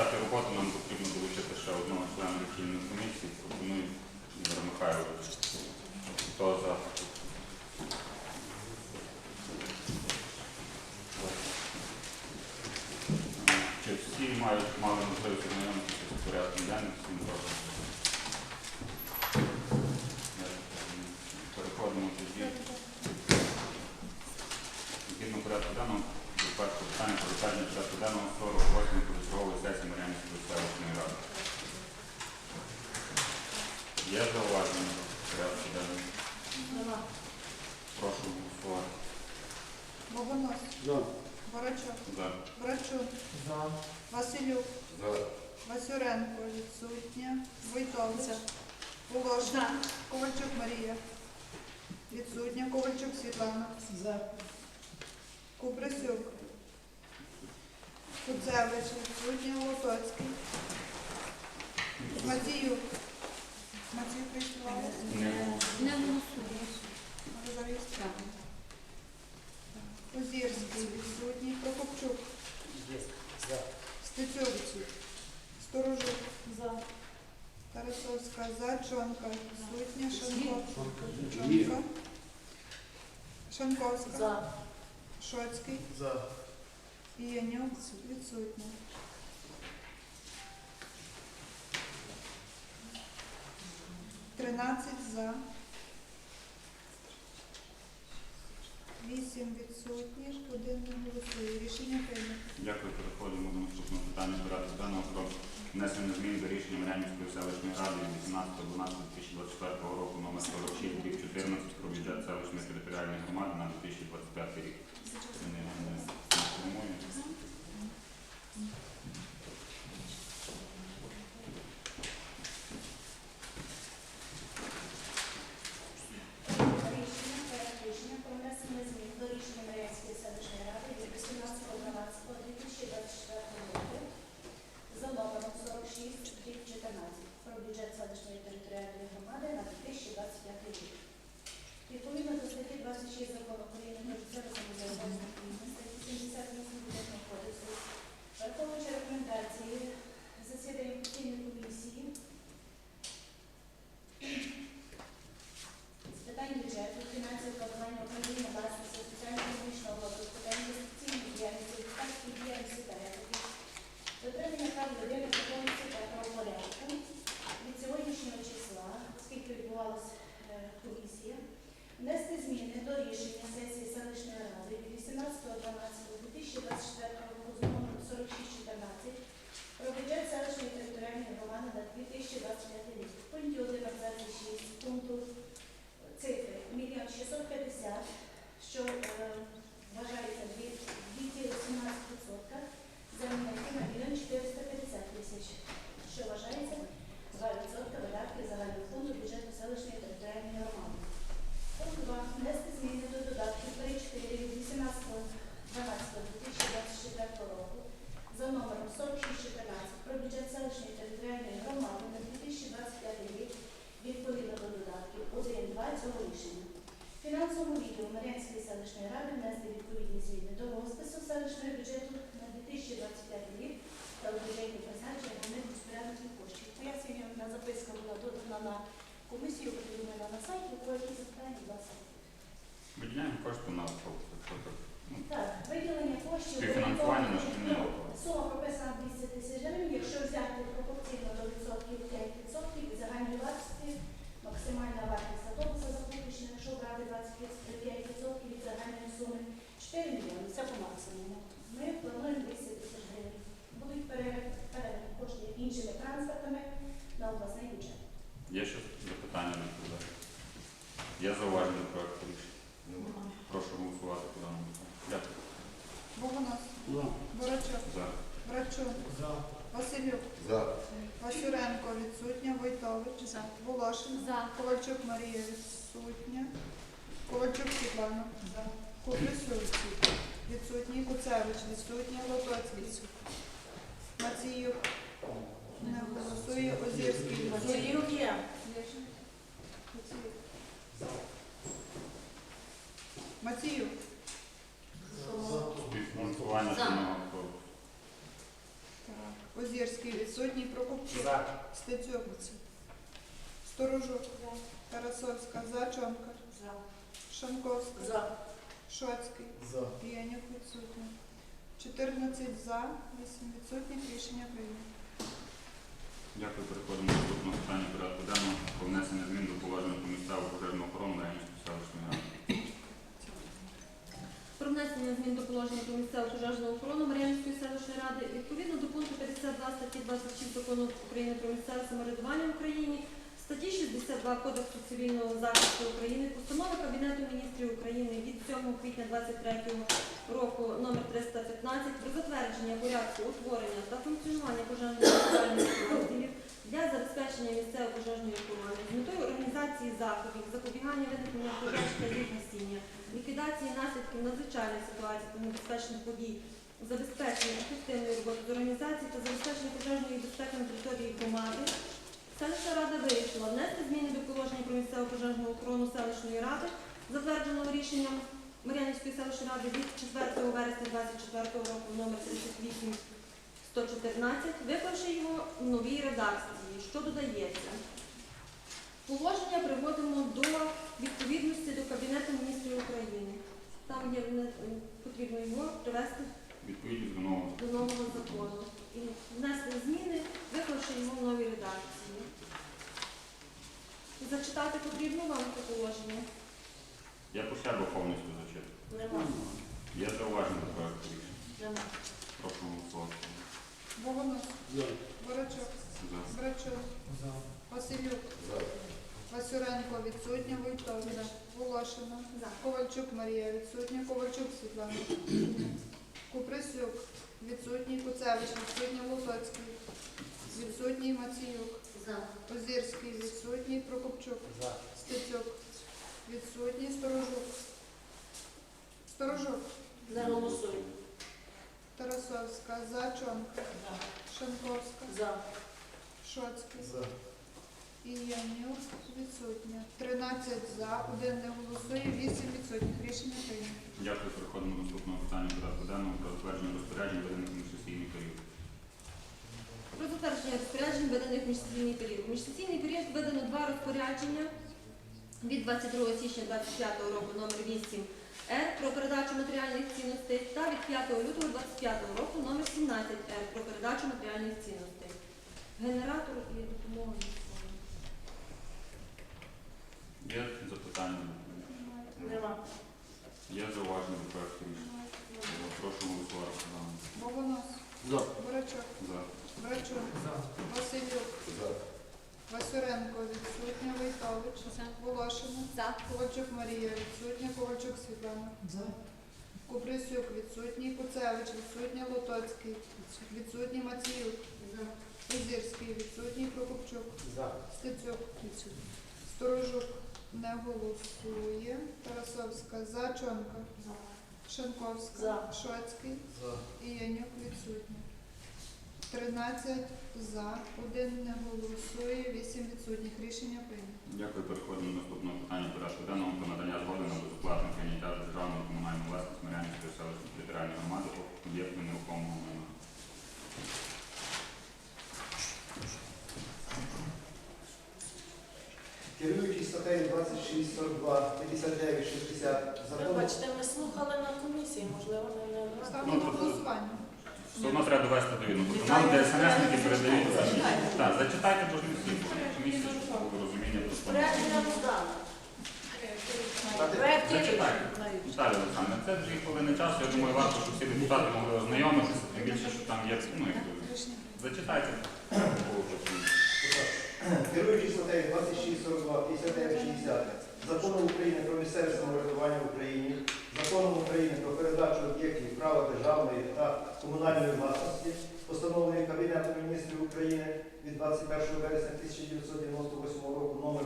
почати роботу, нам потрібно долучити ще одного члена лічильної комісії. Пропоную Ігор Михайлович. Хто за? Чи всі мають мали можливість ознайомитися з порядком денним? Всім прошу. Переходимо тоді. Згідно порядку денного, першого питання про затвердження порядку денного 48 позачергової сесії Мар'янської селищної ради. Є зауваження до порядку денного? Прошу голосувати. Богонос, За. Борочок, За. Брачун, Василюк, Васюренко, відсутня, Войтовиця, Волошин, Ковальчук Марія, відсутня, Ковальчук Світлана, За. Куприсюк, Куцевич, відсутня, Лотоцький, Матіюк, Матію прийшла, Не. Голосує. може. Озірський, відсутній, Прокопчук, Стецюк, Сторожук, Тарасовська, Зачонка, Сутня, Шанко, Чонка, Шанковська, Шоцький, За. Янюк, відсутня. Тринадцять за. Вісім відсутніх, один не голосує. Рішення прийнято. Дякую. Переходимо до наступного питання порядку денного про внесення змін до рішення Мар'янівської селищної ради від 18.12.2024 року номер 46 рік 14 про бюджет селищної територіальної громади на 2025 рік. Це Борочок, За. Брачун, За. Василюк, За. Васюренко, відсутня, Войтович, Волошин, Ковальчук Марія, відсутня, Ковальчук Світлана, Куприсюк, відсутній, Куцевич, відсутня, Лотоцький, Маціюк, не голосує, Озірський, відсутній. є. Маціюк, Співфінансування За. шкільного автобусу. так. Озірський відсутній. Прокопчук. За. Стецюк. Сторожук. Тарасовська. Зачонка. Шанковська. За. Шоцький. За. Янюк відсутня. 14 за, 8 відсутніх. Рішення прийнято. Дякую. Переходимо до наступного питання порядку денного про внесення змін до положення про місцеву пожежну місцеву пожежну охорону Мар'янської селищної ради. Відповідно до пункту 52 статті 26 закону України про місцеве самоврядування в Україні, статті 62 Кодексу цивільного захисту України, постанови Кабінету міністрів України від 7 квітня 2023 року номер 315 про затвердження порядку утворення та функціонування пожежно-рятувальних підрозділів для забезпечення місцевої пожежної охорони з метою організації заходів, запобігання виникнення пожеж та їх гасіння, ліквідації наслідків надзвичайних ситуацій та небезпечних подій, забезпечення ефективної роботи з організації та забезпечення пожежної безпеки на території громади. Селищна рада вирішила внести зміни до положення про місцеву пожежну охорону селищної ради, затвердженого рішенням Мар'янівської селищної ради від 4 вересня 2024 року номер 38 114, виклавши його в новій редакції, що додається. Положення приводимо до відповідності до Кабінету міністрів України. Там є потрібно його привести Відповідність до нового до нового закону і внести зміни, виклавши його в новій редакції. Зачитати потрібно вам це положення. Я по себе повністю зачитую. Нема. Є зауваження до проекту рішення. Нема. Прошу голосувати. Богонос. За. Борочок. За. Брачук. За. Васюренко відсутня. Войтович. Волошина. Ковальчук Марія відсутня. Ковальчук Світлана. Куприсюк відсутній. Куцевич відсутня. Лотоцький. Відсутній Маціюк. За. Озірський відсутній. Прокопчук. Стецюк. Відсутній. Сторожук. Сторожук. Не голосуй. Тарасовська. Зачонка. Шанковська. Шоцький. І Янюк відсутня. 13 за, один не голосує, 8 відсутніх. Рішення прийнято. Дякую. Переходимо до наступного питання порядку денного про затвердження розпоряджень виданих на сесійний період. Про затвердження розпоряджень, виданих в міжсесійний період. В міжсесійний період видано два розпорядження від 22 січня 25 року номер 8 Р про передачу матеріальних цінностей та від 5 лютого 25 року номер 17 Р про передачу матеріальних цінностей. Генератор і допомога. Є запитання? Нема. Є зауваження до проекту рішення? Прошу голосувати. за. Богонос, За. Борочок, За. Брачук, За. Василюк, За. Васюренко відсутня, Войтович, Волошина, За. Ковальчук Марія відсутня, Ковальчук Світлана, Куприсюк відсутній, Куцевич відсутня, Лотоцький, відсутній Маціюк, За. Озірський відсутній, Прокопчук, За. Стецюк, Сторожук не голосує, Тарасовська, Зачонка, Шанковська, За. Шоцький За. і Янюк відсутня. 13 за, один не голосує, 8 відсутніх. Рішення прийнято. Дякую. Переходимо до наступного питання порядку денного про надання згоди на безоплатне прийняття державної комунальної власності Мар'янівської селищної територіальної громади об'єкту нерухомого майна. Керуючись статтею 26, 42, 59, 60 закону Вибачте, ми слухали на комісії, можливо, не не Ставлю Ну, на голосування. Все одно треба довести до відома. Тобто Нам ДСНСники передають. Так, зачитайте, бо ж не всі комісії, щоб розуміння. Роздано. проєкті Зачитайте. Віталій Олександр, це дві хвилини часу. Я думаю, варто, щоб всі депутати могли ознайомитися, тим більше, що там є. Ну, зачитайте. Керуючись статтею 26, 42, 59, 60 закону України про місцеве самоврядування в Україні, законом України про передачу об'єктів права державної та комунальної власності, постановленої Кабінетом міністрів України від 21 вересня 1998 року номер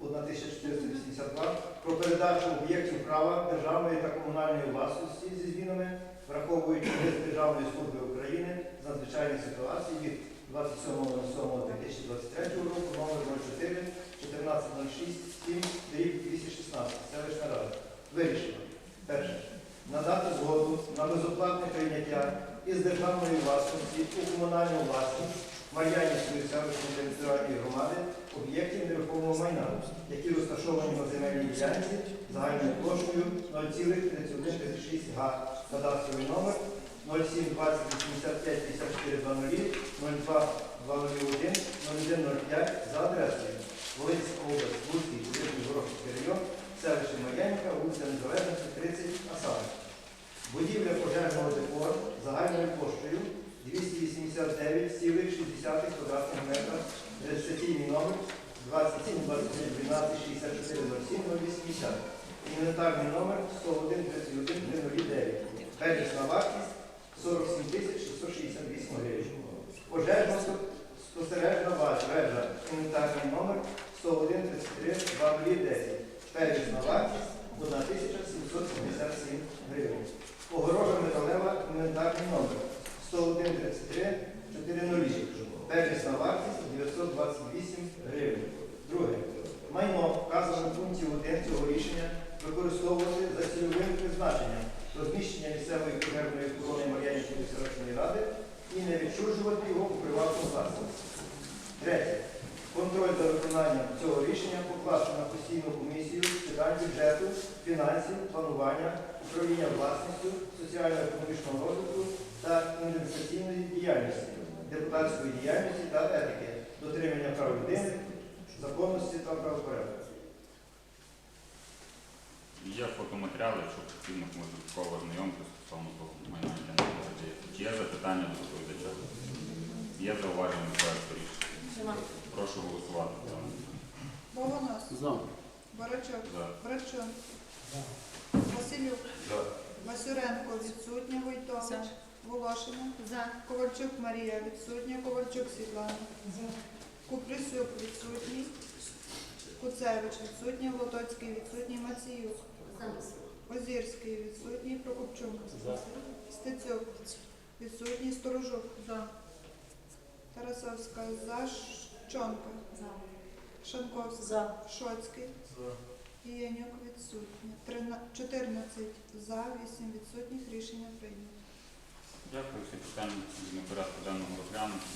1482 про передачу об'єктів права державної та комунальної власності зі змінами, враховуючи лист Державної служби України з надзвичайних ситуацій від 27.07.2023 року номер 04 1406 7 216 селищна рада. Вирішено. Перше. Надати згоду на безоплатне прийняття із державної власності у комунальну власність Мар'янівської селищної територіальної громади об'єктів нерухомого майна, які розташовані на земельній ділянці загальною площею 0,3136 га, кадастровий номер 07 20 85 54 00 02 201 0105 за адресою Волинська область, Луцький, Київський, Горохівський район, селище Мар'янівка, вулиця Незалежності, 30, а будівля пожежного депо загальною площею 289,6 квадратних метрів, реєстраційний номер 27 23 12 64 07 080, інвентарний номер 101 31 309, первісна вартість 47 тисяч 668 гривень. Пожежна спостережна вежа, інвентарний номер 101 33 2010, первісна вартість 1777 гривень. Огорожа металева, інвентарний номер 101 33 400, первісна вартість 928 гривень. Друге. Майно вказано в пункті 1 цього рішення використовувати за цільовим призначенням розміщення місцевої пожежної селищної ради і не відчужувати його у приватну власність. Третє. Контроль за виконанням цього рішення покласти на постійну комісію з питань бюджету, фінансів, планування, управління власністю, соціально-економічного розвитку та інвестиційної діяльності, депутатської діяльності та етики, дотримання прав людини, законності та правопорядку. Є фотоматеріали, якщо потрібно, може додатково знайомитися стосовно того майна, яке не передається. Чи є запитання до доповідача? Є зауваження до проекту рішення? Прошу голосувати. Богонос, За. Барачок, За. Брачун, Василюк, За. Васюренко відсутня, Войтович, Волошина, За. Ковальчук Марія відсутня, Ковальчук Світлана, Куприсюк відсутній, Куцевич відсутній, Лотоцький відсутній, Маціюк, Озірський відсутній, Прокопчук, Стецюк відсутній, Сторожук, За. Тарасовська, за, Щонка, Шанковська, За. Шоцький, Янюк відсутня. Трина- 14 за, 8 відсутніх. Рішення прийнято. Дякую. Всі питання порядку денному розглянути.